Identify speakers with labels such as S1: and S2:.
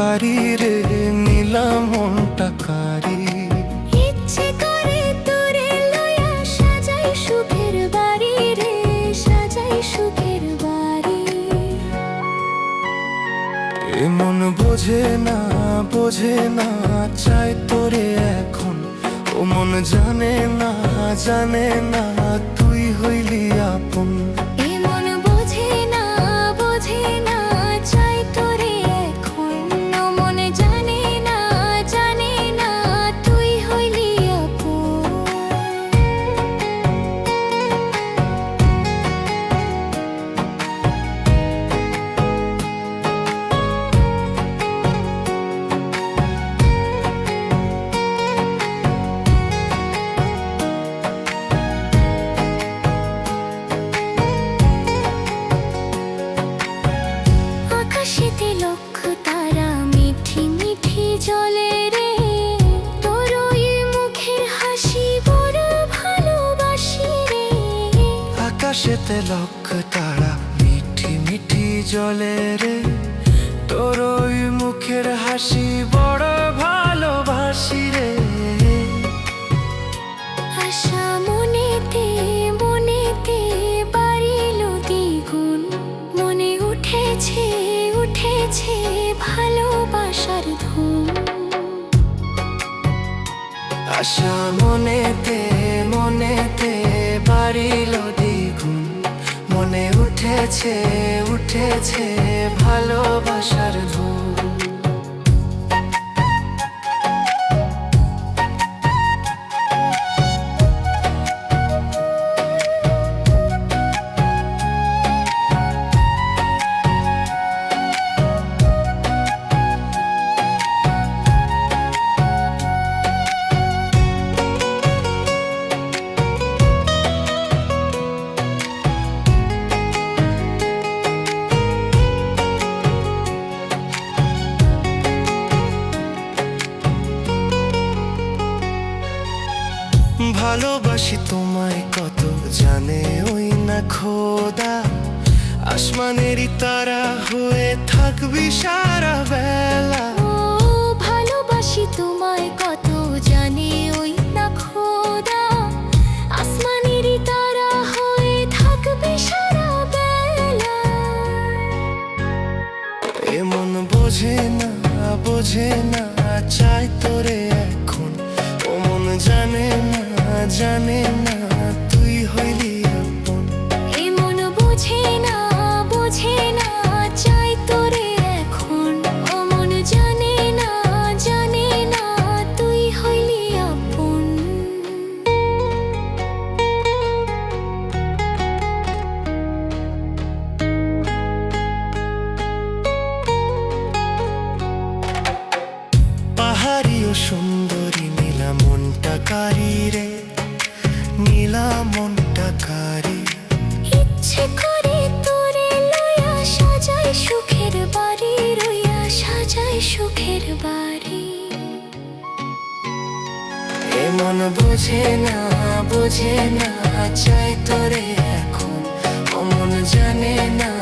S1: কারি রে নীলা মনটা কারি।
S2: ইচ্ছে করে তোরে লয়া সাজাই সুখের বাড়ি রে সাজাই সুখের বাড়ি।
S1: এমন বোঝে না বোঝে না চাই তোরে এখন। ও মন জানে না জানে না তুই হইলি আপন।
S2: আকাশেতে লক্ষ তারা মিঠি মিঠি জলে রে। তোর ওই মুখের হাসি বড় ভালোবাসি রে। আশা মনেতে মনেতে বাড়িল দ্বিগুণ। মনে উঠেছে উঠেছে ভালোবাসার ধুম।
S1: আশা মনেতে মনেতে বাড়িল মনে উঠেছে উঠেছে ভালোবাসার ধুম ভালোবাসি তোমায় কত জানে ওই না খোদা। আসমানেরই তারা হয়ে থাকবি সারা বেলা।
S2: ও ভালোবাসি তোমায় কত জানে ওই না খোদা। আসমানেরই তারা হয়ে থাকবে সারা বেলা।
S1: এমন বোঝে না বোঝে না চাই তোরে এখন। ও মন জানে জানে না তুই হইলি আপন।
S2: এমন বোঝে না বোঝে না চাই তোরে এখন। ও মন জানে না জানে না তুই হইলি আপন।
S1: পাহাড়ি ও সুন্দরী নীলা মনটা কারি রে নীলা মনটা কারি
S2: করে তোরে সাজায় সুখের বাড়ি সাজায় সুখের বাড়ি।
S1: বোঝে না বোঝে না চাই তোরে এখন। অমন জানে না